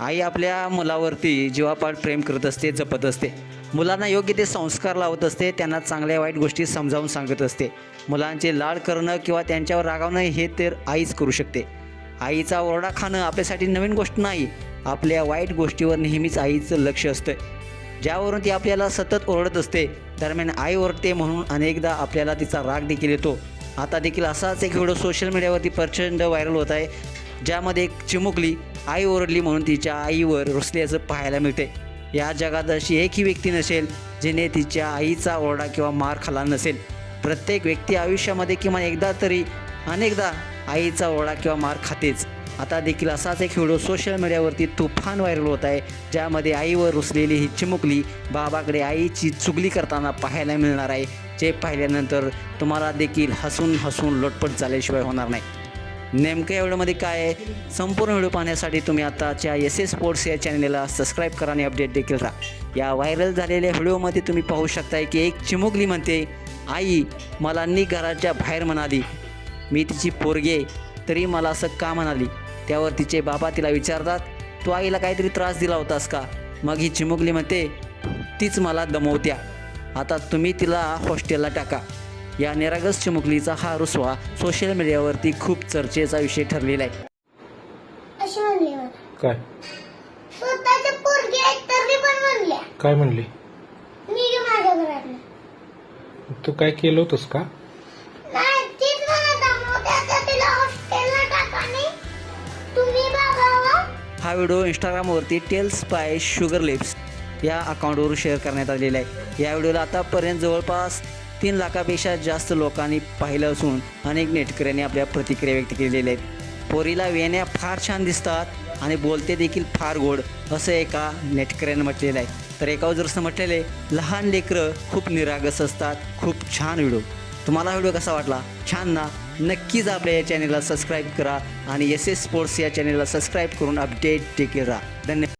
आई आपल्या मुलावरती जीवापाड प्रेम करत असते जपत असते. मुलांना योग्य ते संस्कार लावत असते त्यांना चांगल्या वाईट गोष्टी समजावून सांगत असते. मुलांचे लाड करणं किंवा त्यांच्यावर रागावणं हे तर आईच करू शकते. आईचा ओरडा खाणं आपल्यासाठी नवीन गोष्ट नाही. आपल्या वाईट गोष्टीवर नेहमीच आईचं लक्ष असतं ज्यावरून ती आपल्याला सतत ओरडत असते दरम्यान आई ओरडते म्हणून अनेकदा आपल्याला तिचा राग देखील येतो. आता देखील असाच एक व्हिडिओ सोशल मीडियावरती प्रचंड व्हायरल होत आहे. ज्यामध्ये एक चिमुकली आई ओरडली म्हणून तिच्या आईवर रुसल्याचं पाहायला मिळते. या जगात अशी एकही व्यक्ती नसेल जिने तिच्या आईचा ओरडा किंवा मार खाल्ला नसेल. प्रत्येक व्यक्ती आयुष्यामध्ये किमान एकदा तरी अनेकदा आईचा ओरडा किंवा मार खातेच. आता देखील असाच एक व्हिडिओ सोशल मीडियावरती तुफान व्हायरल होत आहे ज्यामध्ये आईवर रुसलेली ही चिमुकली बाबाकडे आईची चुगली करताना पाहायला मिळणार आहे. जे पाहिल्यानंतर तुम्हाला देखील हसून हसून लोटपट झाल्याशिवाय होणार नाही. नेमकं या व्हिडिओमध्ये काय आहे? संपूर्ण व्हिडिओ पाहण्यासाठी तुम्ही आताच्या एस एस स्पोर्ट्स या चॅनलला सबस्क्राईब करा आणि अपडेट देखील राहा. या व्हायरल झालेल्या व्हिडिओमध्ये तुम्ही पाहू शकताय की एक चिमुकली म्हणते आई मला नी घराच्या बाहेर म्हणाली. मी तिची पोरगे तरी मला असं का म्हणाली? त्यावर तिचे बाबा तिला विचारतात तू आईला काहीतरी त्रास दिला होतास का? मग ही चिमुकली म्हणते तीच मला दमवत्या. आता तुम्ही तिला हॉस्टेलला टाका. या निरागस चिमुकलीचा हा रुसवा सोशल मीडियावरती खूप चर्चेचा विषय ठरलेला आहे. अशी म्हणली मला. काय? स्वतःच्या पोरगी आहेत तरी पण म्हणल्या. काय म्हणली? माझ्या तू काय केलं होतंस का? नाही तीच मला दमवते आता तिला हॉस्टेलला टाका नाही तुम्ही बघावा हा. व्हिडिओ इंस्टाग्रामवरती टेल्स बाय शुगर लिप्स या अकाउंटवरून शेअर करण्यात आलेला आहे. या व्हिडिओला आतापर्यंत जवळपास तीन लाखापेक्षा जास्त लोकांनी पाहिलं असून अनेक नेटकऱ्यांनी आपल्या प्रतिक्रिया व्यक्त केलेल्या आहेत. पोरीला वेण्या फार छान दिसतात आणि बोलते देखील फार गोड असं एका नेटकऱ्यानं म्हटलेलं आहे. तर एका जरसं म्हटलेले म्हटलेलं आहे लहान लेकरं खूप निरागस असतात खूप छान व्हिडिओ. तुम्हाला व्हिडिओ कसा वाटला? छान ना? नक्कीच आपल्या या चॅनेलला सबस्क्राईब करा आणि एस एस स्पोर्ट्स या चॅनेलला सबस्क्राईब करून अपडेट देखील राहा. धन्यवाद.